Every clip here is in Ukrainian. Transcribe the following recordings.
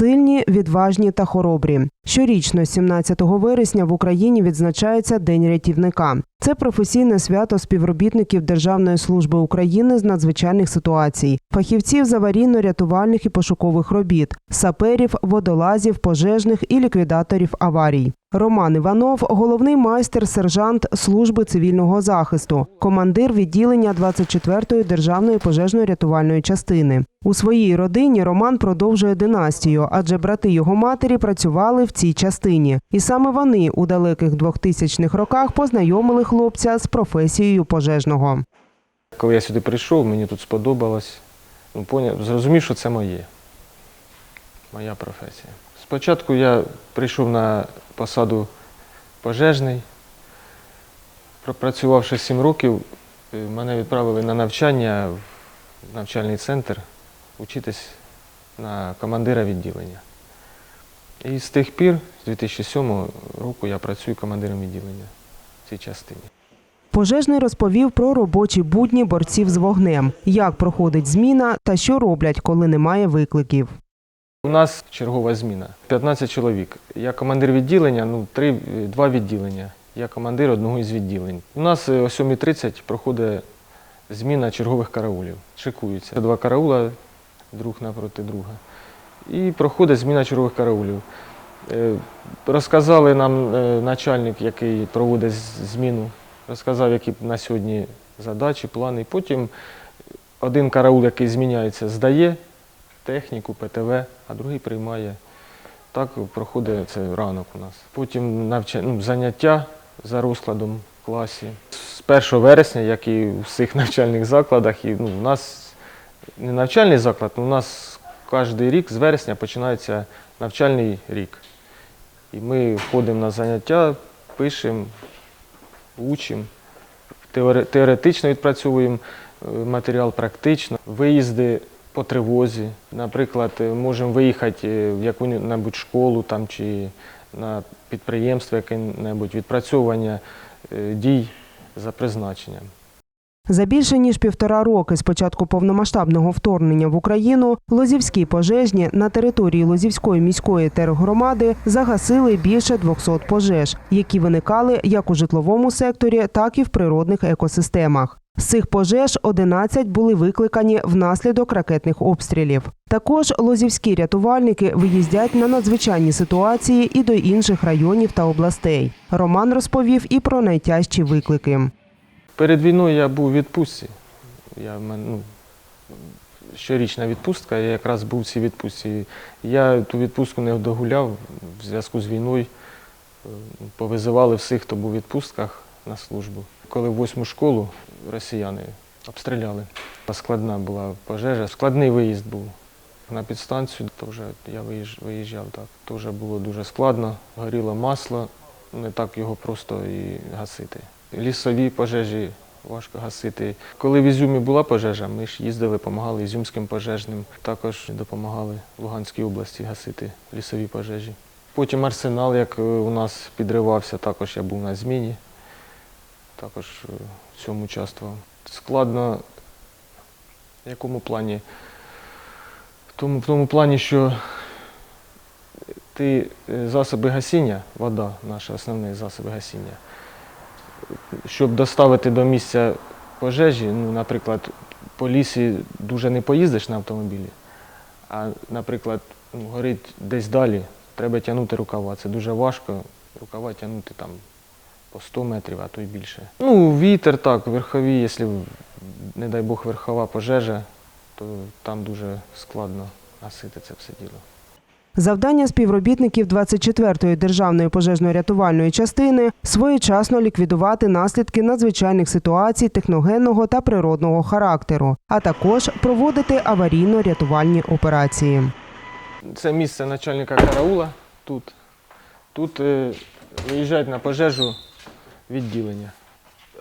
сильні, відважні та хоробрі. Щорічно, 17 вересня, в Україні відзначається День рятівника. Це професійне свято співробітників Державної служби України з надзвичайних ситуацій, фахівців з аварійно-рятувальних і пошукових робіт, саперів, водолазів, пожежних і ліквідаторів аварій. Роман Іванов, головний майстер сержант служби цивільного захисту, командир відділення 24-ї державної пожежно-рятувальної частини. У своїй родині Роман продовжує династію, адже брати його матері працювали в цій частині, і саме вони у далеких 2000-х роках познайомили хлопця з професією пожежного. Коли я сюди прийшов, мені тут сподобалось. Ну, зрозумів, що це моє. Моя професія. Спочатку я прийшов на посаду пожежний. Пропрацювавши 7 років, мене відправили на навчання в навчальний центр учитись на командира відділення. І з тих пір, з 2007 року, я працюю командиром відділення в цій частині. Пожежний розповів про робочі будні борців з вогнем, як проходить зміна та що роблять, коли немає викликів. У нас чергова зміна. 15 чоловік. Я командир відділення, ну, три, два відділення. Я командир одного із відділень. У нас е, о 7.30 проходить зміна чергових караулів. Шикуються. Два караула друг напроти друга. І проходить зміна чергових караулів. Е, Розказали нам е, начальник, який проводить зміну, розказав, які на сьогодні задачі, плани. Потім один караул, який зміняється, здає техніку, ПТВ, а другий приймає. Так проходить це ранок у нас. Потім навча... ну, заняття за розкладом в класі. З 1 вересня, як і у всіх навчальних закладах, і, ну, у нас не навчальний заклад, але у нас кожен рік з вересня починається навчальний рік. І ми ходимо на заняття, пишемо, учимо, теоретично відпрацьовуємо е, матеріал практично, виїзди по тривозі. Наприклад, е, можемо виїхати е, в яку-небудь школу там, чи на підприємство яке-небудь, відпрацьовування е, дій за призначенням. За більше ніж півтора роки з початку повномасштабного вторгнення в Україну лозівські пожежні на території Лозівської міської тергромади загасили більше 200 пожеж, які виникали як у житловому секторі, так і в природних екосистемах. З цих пожеж 11 були викликані внаслідок ракетних обстрілів. Також лозівські рятувальники виїздять на надзвичайні ситуації і до інших районів та областей. Роман розповів і про найтяжчі виклики. Перед війною я був у відпустці. Я, ну, щорічна відпустка, я якраз був в цій відпустці. Я ту відпустку не догуляв в зв'язку з війною. Е, Повизивали всіх, хто був у відпустках на службу. Коли в восьму школу росіяни обстріляли, складна була пожежа, складний виїзд був. На підстанцію теж я виїжджав так. Теж було дуже складно, горіло масло, не так його просто і гасити. Лісові пожежі важко гасити. Коли в Ізюмі була пожежа, ми ж їздили, допомагали ізюмським пожежним. Також допомагали в Луганській області гасити лісові пожежі. Потім арсенал, як е, у нас підривався, також я був на зміні. Також е, в цьому участвував. Складно в якому плані? В тому, в тому плані, що ти е, засоби гасіння, вода, наші основні засоби гасіння, щоб доставити до місця пожежі, ну, наприклад, по лісі дуже не поїздиш на автомобілі, а, наприклад, ну, горить десь далі, треба тягнути рукава. Це дуже важко, рукава тягнути там по 100 метрів, а то й більше. Ну, вітер так, верхові, якщо, не дай Бог, верхова пожежа, то там дуже складно гасити це все діло. Завдання співробітників 24-ї державної пожежно-рятувальної частини своєчасно ліквідувати наслідки надзвичайних ситуацій техногенного та природного характеру, а також проводити аварійно-рятувальні операції. Це місце начальника караула тут. Тут е, виїжджають на пожежу відділення.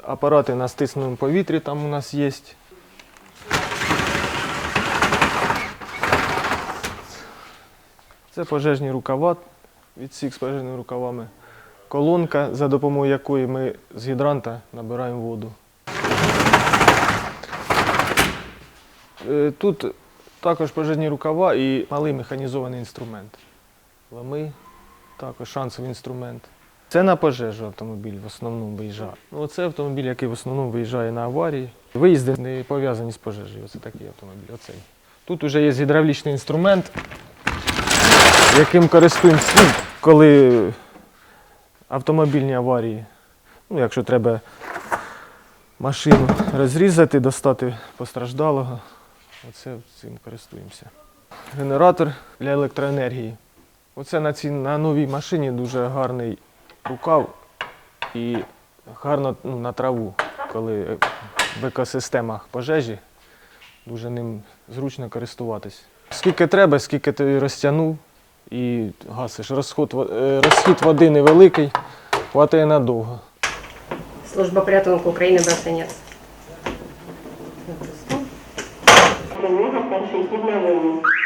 Апарати на стисненому повітрі там у нас є. Це пожежні рукава, відсік з пожежними рукавами. Колонка, за допомогою якої ми з гідранта набираємо воду. Е, Тут Також пожежні рукава і малий механізований інструмент. Лами, також шансовий інструмент. Це на пожежу автомобіль в основному виїжджає. Ну, це автомобіль, який в основному виїжджає на аварії. Виїзди не пов'язані з пожежею. Оце такий автомобіль. Оцей. Тут вже є гідравлічний інструмент, яким користуємося, ну, коли автомобільні аварії. Ну, якщо треба машину розрізати, достати постраждалого. Оце цим користуємося. Генератор для електроенергії. Оце на цій на новій машині дуже гарний рукав і гарно ну, на траву, коли в екосистемах пожежі, дуже ним зручно користуватись. Скільки треба, скільки ти розтягнув і гасиш. Розход, е, розхід води невеликий, хватає надовго. Служба порятунку України Братинець. Тривога першої хід на виїзд.